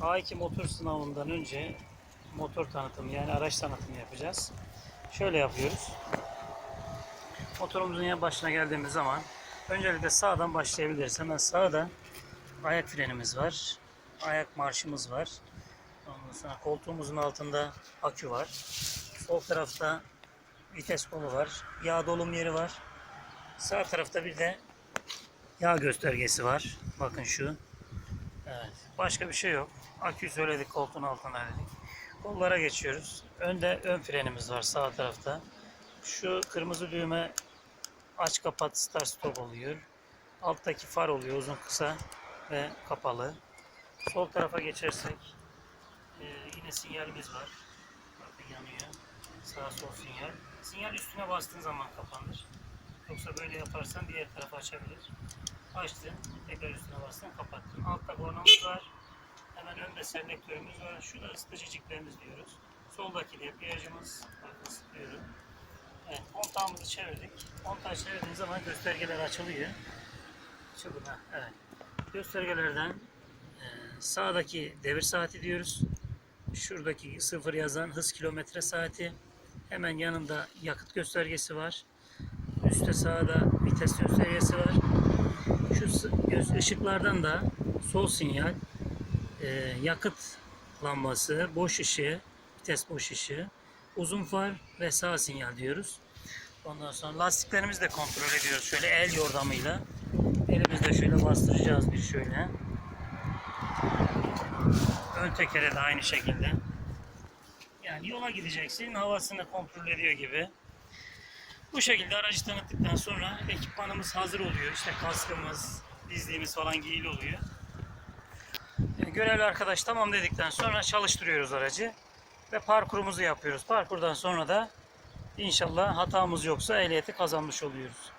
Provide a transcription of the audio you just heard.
A2 motor sınavından önce motor tanıtımı yani araç tanıtımı yapacağız. Şöyle yapıyoruz. Motorumuzun yan başına geldiğimiz zaman öncelikle sağdan başlayabiliriz. Hemen sağda ayak frenimiz var. Ayak marşımız var. Ondan sonra koltuğumuzun altında akü var. Sol tarafta vites kolu var. Yağ dolum yeri var. Sağ tarafta bir de yağ göstergesi var. Bakın şu. Evet. Başka bir şey yok. Akü söyledik koltuğun altına dedik. Kollara geçiyoruz. Önde ön frenimiz var sağ tarafta. Şu kırmızı düğme aç kapat start stop oluyor. Alttaki far oluyor uzun kısa ve kapalı. Sol tarafa geçersek e, yine sinyalimiz var. Bakın yanıyor. Sağ sol sinyal. Sinyal üstüne bastığın zaman kapanır. Yoksa böyle yaparsan diğer tarafa açabilir. Açtın, tekrar üstüne bastın, kapattın. Altta kornamız var. Hemen önde selektörümüz var. Şurada ısıtıcıcıklarımız diyoruz. Soldaki debriyajımız. Bakın sıkıyorum. Evet, kontağımızı çevirdik. Kontağı çevirdiğimiz zaman göstergeler açılıyor. Ha, evet. Göstergelerden e, sağdaki devir saati diyoruz. Şuradaki sıfır yazan hız kilometre saati. Hemen yanında yakıt göstergesi var. Üstte sağda vites ışıklardan da sol sinyal, e, yakıt lambası, boş ışığı, vites boş ışığı, uzun far ve sağ sinyal diyoruz. Ondan sonra lastiklerimizi de kontrol ediyoruz şöyle el yordamıyla. Elimizde şöyle bastıracağız bir şöyle. Ön tekere de aynı şekilde. Yani yola gideceksin, havasını kontrol ediyor gibi. Bu şekilde aracı tanıttıktan sonra ekipmanımız hazır oluyor. İşte kaskımız, dizliğimiz falan giyili oluyor. Yani görevli arkadaş tamam dedikten sonra çalıştırıyoruz aracı ve parkurumuzu yapıyoruz. Parkurdan sonra da inşallah hatamız yoksa ehliyeti kazanmış oluyoruz.